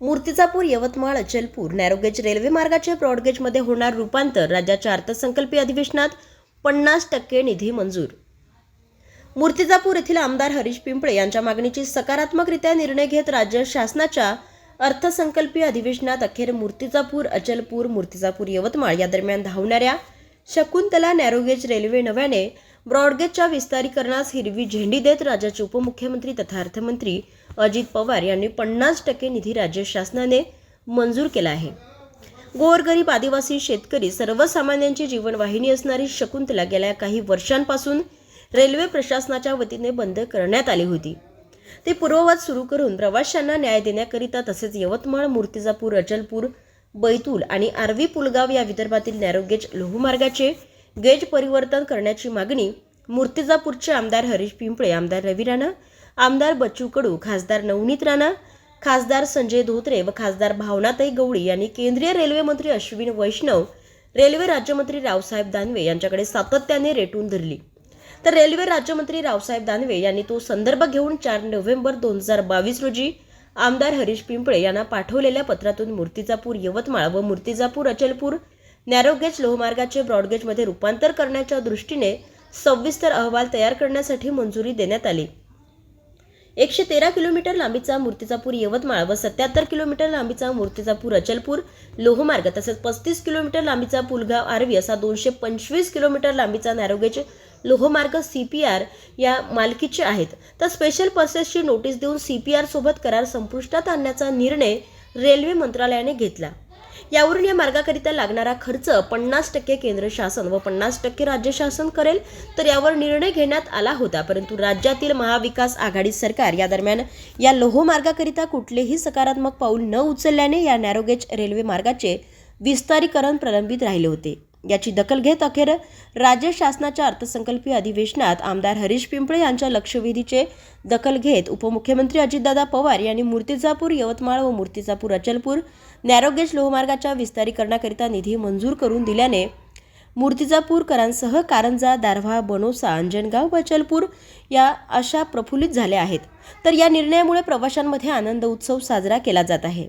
Murtizapur Yavatmal Achalpur narrow gauge railway मार्गाचे ब्रॉडगेजमध्ये होणार रूपांतर राज्याच्या अर्थसंकल्पीय अधिवेशनात पन्नास टक्के निधी मंजूर. मूर्तिजापूर येथील आमदार हरीश पिंपळे यांच्या मागणीची सकारात्मकरित्या निर्णय घेत राज्य शासनाच्या अर्थसंकल्पीय अधिवेशनात अखेर मूर्तिजापूर अचलपूर मूर्तिजापूर यवतमाळ या दरम्यान धावणाऱ्या शकुंतला नॅरोगेज रेल्वे नव्याने ब्रॉडगेजच्या विस्तारीकरणास हिरवी झेंडी देत राज्याचे उपमुख्यमंत्री तथा अर्थमंत्री अजित पवार यांनी पन्नास टक्के निधी राज्य शासनाने मंजूर केला आहे. गोरगरीब आदिवासी शेतकरी सर्वसामान्यांची जीवनवाहिनी असणारी शकुंतला गेल्या काही वर्षांपासून रेल्वे प्रशासनाच्या वतीने बंद करण्यात आली होती. ते पूर्ववत सुरू करून प्रवाशांना न्याय देण्याकरिता तसेच यवतमाळ मूर्तिजापूर अचलपूर बैतूल आणि आर्वी पुलगाव या विदर्भातील नॅरोगेज लोहमार्गाचे गेज परिवर्तन करण्याची मागणी मूर्तिजापूरचे आमदार हरीश पिंपळे आमदार रवी राणा आमदार बच्चू कडू खासदार नवनीत राणा खासदार संजय धोत्रे व खासदार भावनाताई गवळी यांनी केंद्रीय रेल्वे मंत्री अश्विन वैष्णव रेल्वे राज्यमंत्री रावसाहेब दानवे यांच्याकडे सातत्याने रेटून धरली. तर रेल्वे राज्यमंत्री रावसाहेब दानवे यांनी तो संदर्भ घेऊन चार नोव्हेंबर दोन हजार बावीस रोजी आमदार हरीश पिंपळे यांना पाठवलेल्या पत्रातून मूर्तिजापूर यवतमाळ व मूर्तिजापूर अचलपूर नॅरोगेज लोहमार्गाचे ब्रॉडगेजमध्ये रूपांतर करण्याच्या दृष्टीने सविस्तर अहवाल तयार करण्यासाठी मंजुरी देण्यात आली. एकशे तेरा किलोमीटर लांबीचा मूर्तिजापूर यवतमाळ व सत्याहत्तर किलोमीटर लांबीचा मूर्तिजापूर अचलपूर लोहमार्ग तसेच पस्तीस किलोमीटर लांबीचा पुलगाव आर्वी असा दोनशे पंचवीस किलोमीटर लांबीचा नॅरोगेज लोहमार्ग सी पी आर या मालकीचे आहेत. तर स्पेशल पर्सेसची नोटीस देऊन सी पी आर सोबत करार संपुष्टात आणण्याचा निर्णय रेल्वे मंत्रालयाने घेतला. यावरून या मार्गाकरिता लागणारा खर्च पन्नास टक्के केंद्र शासन व पन्नास टक्के राज्य शासन करेल. तर यावर निर्णय घेण्यात आला होता. परंतु राज्यातील महाविकास आघाडी सरकार या दरम्यान या लोहमार्गाकरिता कुठलेही सकारात्मक पाऊल न उचलल्याने या नॅरोगेज रेल्वे मार्गाचे विस्तारीकरण प्रलंबित राहिले होते. याची दखल घेत अखेर राज्य शासनाच्या अर्थसंकल्पीय अधिवेशनात आमदार हरीश पिंपळे यांच्या लक्षवेधीचे दखल घेत उपमुख्यमंत्री अजितदादा पवार यांनी मूर्तिजापूर यवतमाळ व मूर्तिजापूर अचलपूर नॅरोगेज लोहमार्गाच्या विस्तारीकरणाकरिता निधी मंजूर करून दिल्याने मूर्तिजापूरकरांसह कारंजा दारव्हा बनोसा अंजनगाव व अचलपूर या अशा प्रफुल्लित झाल्या आहेत. तर या निर्णयामुळे प्रवाशांमध्ये आनंद उत्सव साजरा केला जात आहे.